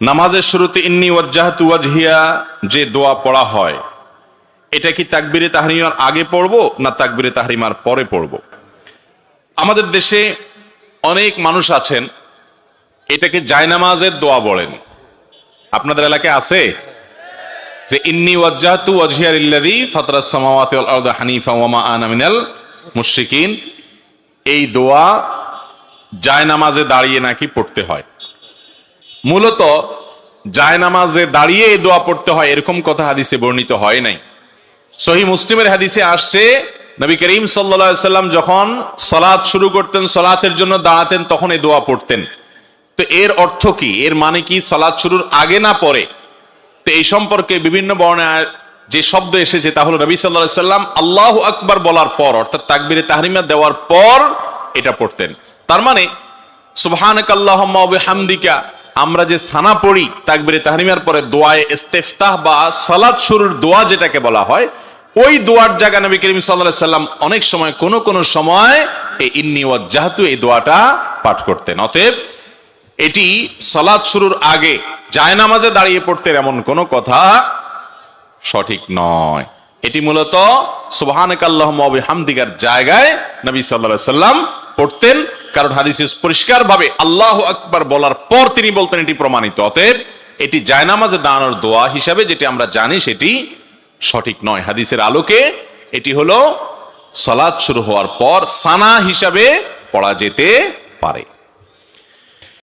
নামাজের শুরুতে ইন্নি ওয়াজ্জাহাতু ওয়াজহিয়া যে দোয়া পড়া হয়, এটা কি তাকবিরে তাহরিমার আগে পড়ব না তাকবিরে তাহরিমার পরে পড়ব? আমাদের দেশে অনেক মানুষ আছেন, এটাকে জায়নামাজের দোয়া বলেন। আপনাদের এলাকায় আছে? যে ইন্নি ওয়াজ্জাহাতু ওয়াজহিয়া লিল্লাযী ফাতারাস সামাওয়াতি ওয়াল আরদা হানিফা ওয়া মা আনা মিনাল মুশরিকিন। এই দোয়া জায়নামাজে দাঁড়িয়ে নাকি পড়তে হয়। মূলত জায়নামাজে দাঁড়িয়ে এই দোয়া পড়তে হয়, এরকম কথা হাদিসে বর্ণিত হয় নাই। সহি মুসলিমের হাদিসে আসছে, নবী করিম সাল্লা সাল্লাম যখন সলাৎ শুরু করতেন, সলাতের জন্য দাঁড়াতেন, তখন এই দোয়া পড়তেন। তো এর অর্থ কি? এর মানে কি? সলাৎ শুরুর আগে না পরে? তো এই সম্পর্কে বিভিন্ন বর্ণায় যে শব্দ এসেছে, তা হলো নবী সাল্লাহ সাল্লাম আল্লাহ আকবার বলার পর, অর্থাৎ তাকবিরে তাহরিমা দেওয়ার পর এটা পড়তেন। তার মানে সুবহানাক আল্লাহুম্মা ওয়া বিহামদিকা আমরা যে সানা পড়ি তাকবিরে তাহরিমার পরে দোয়ায় ইস্তেফতাহ বা সালাত শুরুর দোয়া যেটাকে বলা হয়, ওই দোয়ার জায়গা নবী করিম সাল্লাম অনেক সময় কোন কোন সময় এই ইন্নি ওয়াজ্জাহাতু এই দোয়াটা পাঠ করতেন। অতএব এটি সালাত শুরুর আগে জায়নামাজে দাঁড়িয়ে পড়তেন এমন কোনো কথা সঠিক নয়। এটি মূলত সুবহানাক আল্লাহুম্মা ওয়া বিহামদিকার জায়গায় নবী আলাইহি সাল্লাম পড়তেন। কারণ হাদিসে পরিষ্কার ভাবে আল্লাহ আকবার বলার পর তিনি বলতেন, এটি প্রমাণিত। অতএব এটি জায়নামাজে দাঁড়ানোর দোয়া হিসাবে যেটি আমরা জানি সেটি সঠিক নয়। হাদিসের আলোকে এটি হলো সলাদ শুরু হওয়ার পর সানা হিসাবে পড়া যেতে পারে।